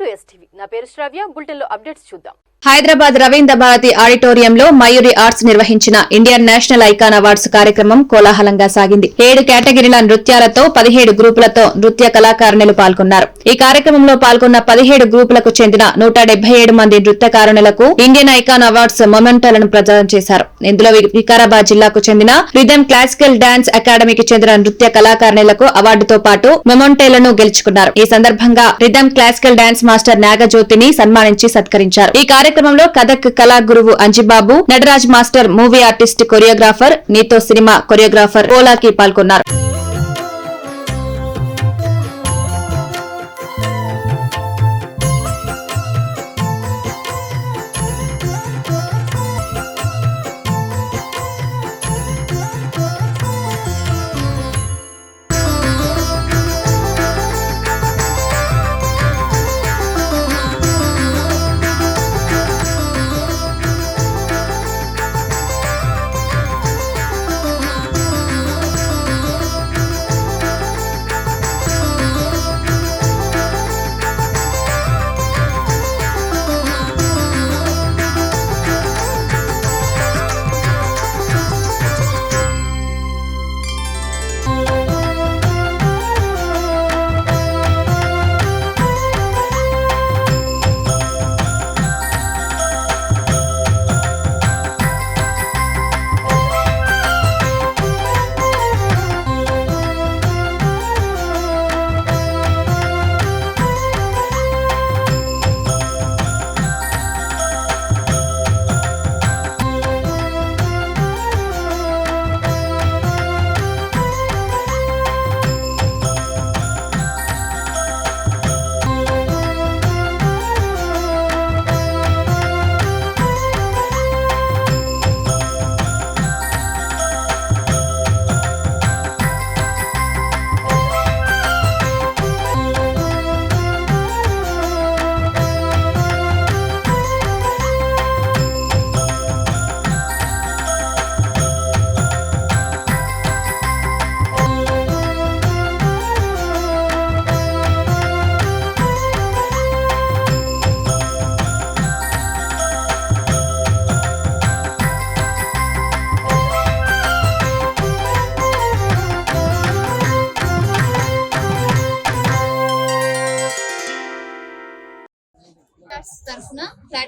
To STV. నా పేరు శ్రావ్య. బులెటిన్లో అప్డేట్స్ చూద్దాం. హైదరాబాద్ రవీంద్ర భారతి ఆడిటోరియంలో మయూరి ఆర్ట్స్ నిర్వహించిన ఇండియన్ నేషనల్ ఐకాన్ అవార్డ్స్ కార్యక్రమం కోలాహలంగా సాగింది. ఏడు కేటగిరీల నృత్యాలతో పదిహేడు గ్రూపులతో నృత్య కళాకారుణులు పాల్గొన్నారు. ఈ కార్యక్రమంలో పాల్గొన్న పదిహేడు గ్రూపులకు చెందిన నూట మంది నృత్యకారుణులకు ఇండియన్ ఐకాన్ అవార్డ్స్ మొమెంటాలను ప్రదానం చేశారు. ఇందులో వికారాబాద్ జిల్లాకు చెందిన రిథమ్ క్లాసికల్ డాన్స్ అకాడమీకి చెందిన నృత్య కళాకారుణులకు అవార్డుతో పాటు మెమొంటేలను గెలుచుకున్నారు. ఈ సందర్భంగా రిథమ్ క్లాసికల్ డాన్స్ మాస్టర్ నాగజ్యోతిని సన్మానించి సత్కరించారు. ఈ కార్యక్రమంలో కథక్ కళా గురువు Anjibabu Nataraj master movie artist choreographer నీతో సినిమా కొరియోగ్రాఫర్ ఓలాకి పాల్గొన్నారు.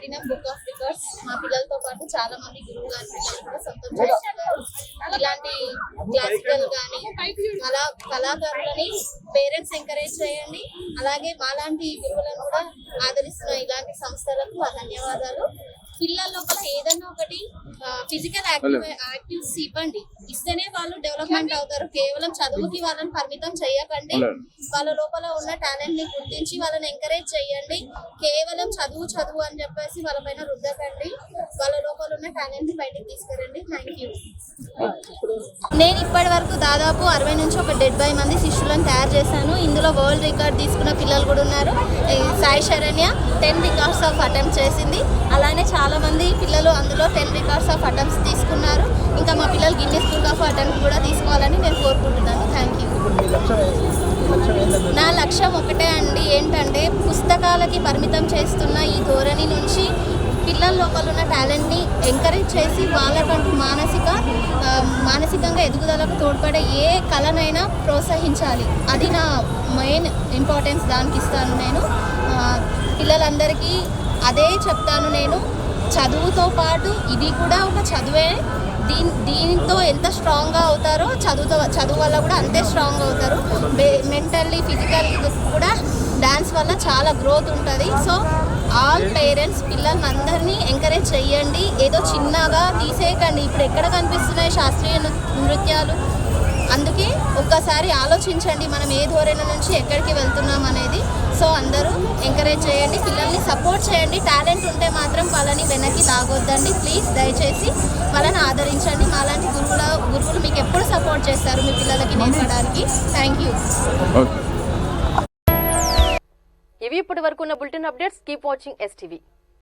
ప్లాటినం బుక్ ఆఫ్ రికార్డ్స్ మా పిల్లలతో పాటు చాలా మంది గురువు గారి పిల్లలు కూడా సొంతం చేస్తున్నారు ఇలాంటి క్లాసికల్ కానీ కళా కళాకారులని పేరెంట్స్ ఎంకరేజ్ చేయండి. అలాగే మాలాంటి గురువులను కూడా ఆదరిస్తున్న ఇలాంటి సంస్థలకు ధన్యవాదాలు. పిల్లల లోపల ఏదన్నా ఒకటి ఫిజికల్ యాక్టివ్ యాక్టివ్స్ ఇవ్వండి. ఇస్తేనే వాళ్ళు డెవలప్మెంట్ అవుతారు. కేవలం చదువుకి వాళ్ళని పరిమితం చేయకండి. వాళ్ళ లోపల ఉన్న టాలెంట్ని గుర్తించి వాళ్ళని ఎంకరేజ్ చేయండి. కేవలం చదువు చదువు అని చెప్పేసి వాళ్ళ పైన రుద్దకండి. వాళ్ళ లోపల ఉన్న టాలెంట్ని బయటకు తీసుకురండి. థ్యాంక్ యూ నేను ఇప్పటి వరకు దాదాపు అరవై నుంచి ఒక డెబ్బై మంది శిష్యులను తయారు చేశాను. ఇందులో వరల్డ్ రికార్డ్ తీసుకున్న పిల్లలు కూడా ఉన్నారు. Sai Saranya ten records of attempt చేసింది. అలానే చాలా మంది పిల్లలు అందులో టెన్ రికార్డ్స్ ఆఫ్ అటెంప్ట్స్ తీసుకున్నారు. ఇంకా మా పిల్లలు గిన్నెస్ బుక్ ఆఫ్ అటెంప్ట్ కూడా తీసుకోవాలని నేను కోరుకుంటున్నాను. థ్యాంక్ యూ నా లక్ష్యం ఒకటే అండి ఏంటంటే పుస్తకాలకి పరిమితం చేస్తున్న ఈ ధోరణి నుంచి పిల్లల లోపల ఉన్న టాలెంట్ని ఎంకరేజ్ చేసి వాళ్ళకంటూ మానసిక మానసికంగా ఎదుగుదలకు తోడ్పడే ఏ కళనైనా ప్రోత్సహించాలి. అది నా మెయిన్ ఇంపార్టెన్స్ దానికి ఇస్తాను నేను. పిల్లలందరికీ అదే చెప్తాను నేను. చదువుతో పాటు ఇది కూడా ఒక చదువే. దీని దీంతో ఎంత స్ట్రాంగ్గా అవుతారో చదువుతో చదువు వల్ల కూడా అంతే స్ట్రాంగ్ అవుతారు. మెంటల్లీ ఫిజికల్ కూడా డ్యాన్స్ వల్ల చాలా గ్రోత్ ఉంటుంది. సో ఆల్ పేరెంట్స్ పిల్లలందరినీ ఎంకరేజ్ చెయ్యండి. ఏదో చిన్నగా తీసేయకండి. ఇప్పుడు ఎక్కడ కనిపిస్తున్నాయి శాస్త్రీయ నృత్యాలు? అందుకే ఒక్కసారి ఆలోచించండి మనం ఏ ధోరణి నుంచి ఎక్కడికి వెళ్తున్నాం అనేది. సో అందరూ ఎంకరేజ్ చేయండి పిల్లల్ని సపోర్ట్ చేయండి. టాలెంట్ ఉంటే మాత్రం వాళ్ళని వెనక్కి లాగొద్దండి. ప్లీజ్ దయచేసి వాళ్ళని ఆదరించండి. మాలాంటి గురువుల గురువులు మీకు ఎప్పుడు సపోర్ట్ చేస్తారు మీ పిల్లలకి నేర్పడానికి. థ్యాంక్ యూ ఇవి ఇప్పటి వరకు ఉన్న bulletin updates. Keep watching STV